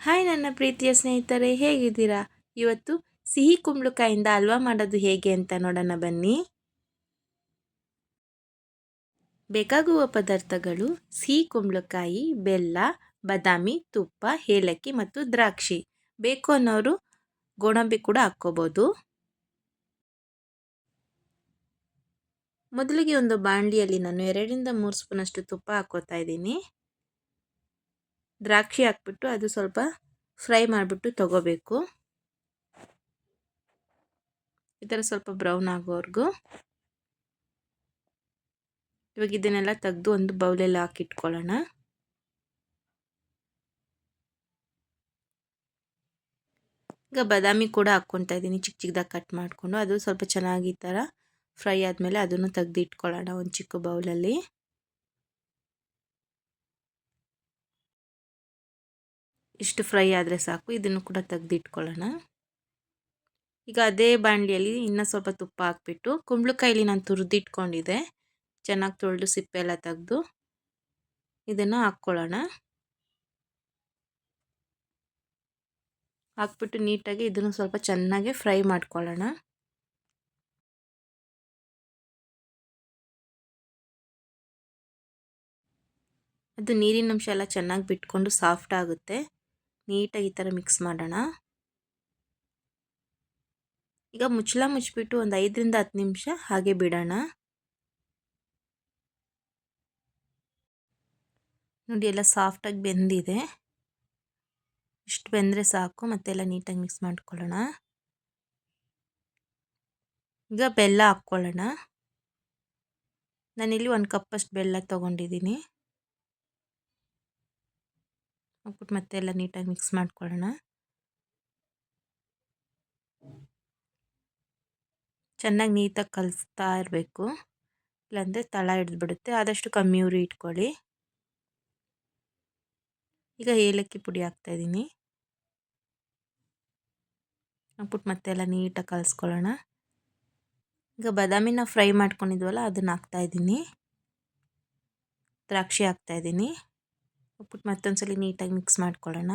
Hi ನನ್ನ ಪ್ರೀತಿಯ ಸ್ನೇಹಿತರೆ, ಹೇಗಿದ್ದೀರಾ? ಇವತ್ತು ಸಿಹಿ ಕುಂಬಳಕಾಯಿಂದ ಹಲ್ವಾ ಮಾಡೋದು ಹೇಗೆ ಅಂತ ನೋಡೋಣ ಬನ್ನಿ. ಬೇಕಾಗುವ ಪದಾರ್ಥಗಳು ಸಿಹಿ ಕುಂಬಳಕಾಯಿ, ಬೆಲ್ಲ, ಬದಾಮಿ, ತುಪ್ಪ, ಏಲಕ್ಕಿ ಮತ್ತು ದ್ರಾಕ್ಷಿ. ಬೇಕು ಅನ್ನೋರು ಗೋಡಂಬಿ ಕೂಡ ಹಾಕ್ಕೋಬೋದು. ಮೊದಲಿಗೆ ಒಂದು ಬಾಣಲಿಯಲ್ಲಿ ನಾನು ಎರಡರಿಂದ ಮೂರು ಸ್ಪೂನಷ್ಟು ತುಪ್ಪ ಹಾಕ್ಕೋತಾ ಇದ್ದೀನಿ. ದ್ರಾಕ್ಷಿ ಹಾಕ್ಬಿಟ್ಟು ಅದು ಸ್ವಲ್ಪ ಫ್ರೈ ಮಾಡಿಬಿಟ್ಟು ತಗೋಬೇಕು. ಈ ಥರ ಸ್ವಲ್ಪ ಬ್ರೌನ್ ಆಗೋವರೆಗೂ. ಇವಾಗ ಇದನ್ನೆಲ್ಲ ತೆಗೆದು ಒಂದು ಬೌಲೆಲ್ಲ ಹಾಕಿಟ್ಕೊಳ್ಳೋಣ. ಈಗ ಬಾದಾಮಿ ಕೂಡ ಹಾಕ್ಕೊತಾ ಇದ್ದೀನಿ, ಚಿಕ್ಕ ಚಿಕ್ಕದಾಗಿ ಕಟ್ ಮಾಡಿಕೊಂಡು. ಅದು ಸ್ವಲ್ಪ ಚೆನ್ನಾಗಿ ಈ ಥರ ಫ್ರೈ ಆದಮೇಲೆ ಅದನ್ನು ತೆಗೆದು ಇಟ್ಕೊಳ್ಳೋಣ ಒಂದು ಚಿಕ್ಕ ಬೌಲಲ್ಲಿ. ಇಷ್ಟು ಫ್ರೈ ಆದರೆ ಸಾಕು, ಇದನ್ನು ಕೂಡ ತೆಗೆದಿಟ್ಕೊಳ್ಳೋಣ. ಈಗ ಅದೇ ಬಾಣಲಿಯಲ್ಲಿ ಇನ್ನೂ ಸ್ವಲ್ಪ ತುಪ್ಪ ಹಾಕ್ಬಿಟ್ಟು, ಕುಂಬಳಕಾಯಲ್ಲಿ ನಾನು ತುರಿದಿಟ್ಕೊಂಡಿದ್ದೆ. ಚೆನ್ನಾಗಿ ತೊಳೆದು ಸಿಪ್ಪೆ ಎಲ್ಲ ತೆಗೆದು ಇದನ್ನು ಹಾಕ್ಕೊಳ್ಳೋಣ. ಹಾಕ್ಬಿಟ್ಟು ನೀಟಾಗಿ ಇದನ್ನು ಸ್ವಲ್ಪ ಚೆನ್ನಾಗಿ ಫ್ರೈ ಮಾಡ್ಕೊಳ್ಳೋಣ. ಅದು ನೀರಿನ ಅಂಶ ಎಲ್ಲ ಚೆನ್ನಾಗಿ ಬಿಟ್ಕೊಂಡು ಸಾಫ್ಟ್ ಆಗುತ್ತೆ. ನೀಟಾಗಿ ಈ ಥರ ಮಿಕ್ಸ್ ಮಾಡೋಣ. ಈಗ ಮುಚ್ಚಳ ಮುಚ್ಚಿಬಿಟ್ಟು ಒಂದು ಐದರಿಂದ ಹತ್ತು ನಿಮಿಷ ಹಾಗೆ ಬಿಡೋಣ. ನೋಡಿ ಎಲ್ಲ ಸಾಫ್ಟಾಗಿ ಬೆಂದಿದೆ. ಇಷ್ಟು ಬೆಂದರೆ ಸಾಕು, ಮತ್ತೆಲ್ಲ ನೀಟಾಗಿ ಮಿಕ್ಸ್ ಮಾಡ್ಕೊಳ್ಳೋಣ. ಈಗ ಬೆಲ್ಲ ಹಾಕ್ಕೊಳ್ಳೋಣ. ನಾನಿಲ್ಲಿ ಒಂದು ಕಪ್ಪಷ್ಟು ಬೆಲ್ಲ ತೊಗೊಂಡಿದ್ದೀನಿ. ಹಾಕ್ಬಿಟ್ಟು ಮತ್ತೆ ಎಲ್ಲ ನೀಟಾಗಿ ಮಿಕ್ಸ್ ಮಾಡ್ಕೊಳ್ಳೋಣ. ಚೆನ್ನಾಗಿ ನೀಟಾಗಿ ಕಲಿಸ್ತಾ ಇರಬೇಕು. ಇಲ್ಲಾಂದರೆ ತಳ ಹಿಡಿದ್ಬಿಡುತ್ತೆ. ಆದಷ್ಟು ಕಮ್ಮಿ ಉರಿ ಇಟ್ಕೊಳ್ಳಿ. ಈಗ ಏಲಕ್ಕಿ ಪುಡಿ ಹಾಕ್ತಾಯಿದ್ದೀನಿ ಹಾಕ್ಬಿಟ್ಟು ಮತ್ತೆ ಎಲ್ಲ ನೀಟಾಗಿ ಕಲಿಸ್ಕೊಳ್ಳೋಣ. ಈಗ ಬಾದಾಮಿನ ಫ್ರೈ ಮಾಡ್ಕೊಂಡಿದ್ವಲ್ಲ, ಅದನ್ನು ಹಾಕ್ತಾಯಿದ್ದೀನಿ ದ್ರಾಕ್ಷಿ ಹಾಕ್ತಾಯಿದ್ದೀನಿ ಉಪ್ಪಿಟ್ಟು ಮತ್ತೊಂದ್ಸಲಿ ನೀಟಾಗಿ ಮಿಕ್ಸ್ ಮಾಡ್ಕೊಳ್ಳೋಣ.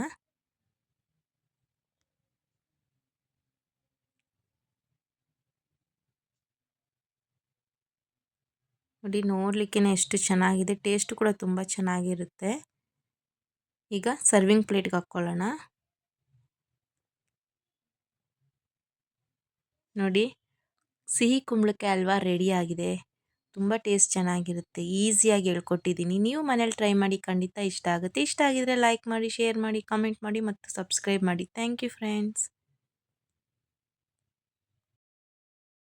ನೋಡಿ ನೋಡಲಿಕ್ಕೆ ಎಷ್ಟು ಚೆನ್ನಾಗಿದೆ, ಟೇಸ್ಟ್ ಕೂಡ ತುಂಬ ಚೆನ್ನಾಗಿರುತ್ತೆ. ಈಗ ಸರ್ವಿಂಗ್ ಪ್ಲೇಟ್ಗೆ ಹಾಕ್ಕೊಳ್ಳೋಣ. ನೋಡಿ, ಸಿಹಿ ಕುಂಬಳಕಾಯಿ ಹಲ್ವಾ ರೆಡಿಯಾಗಿದೆ ತುಂಬ ಟೇಸ್ಟ್ ಚೆನ್ನಾಗಿರುತ್ತೆ, ಈಸಿಯಾಗಿ ಹೇಳ್ಕೊಟ್ಟಿದ್ದೀನಿ. ನೀವು ಮನೇಲಿ ಟ್ರೈ ಮಾಡಿ ಖಂಡಿತ ಇಷ್ಟ ಆಗುತ್ತೆ. ಇಷ್ಟ ಆಗಿದರೆ ಲೈಕ್ ಮಾಡಿ, ಶೇರ್ ಮಾಡಿ, ಕಮೆಂಟ್ ಮಾಡಿ ಮತ್ತು ಸಬ್ಸ್ಕ್ರೈಬ್ ಮಾಡಿ. Thank you friends.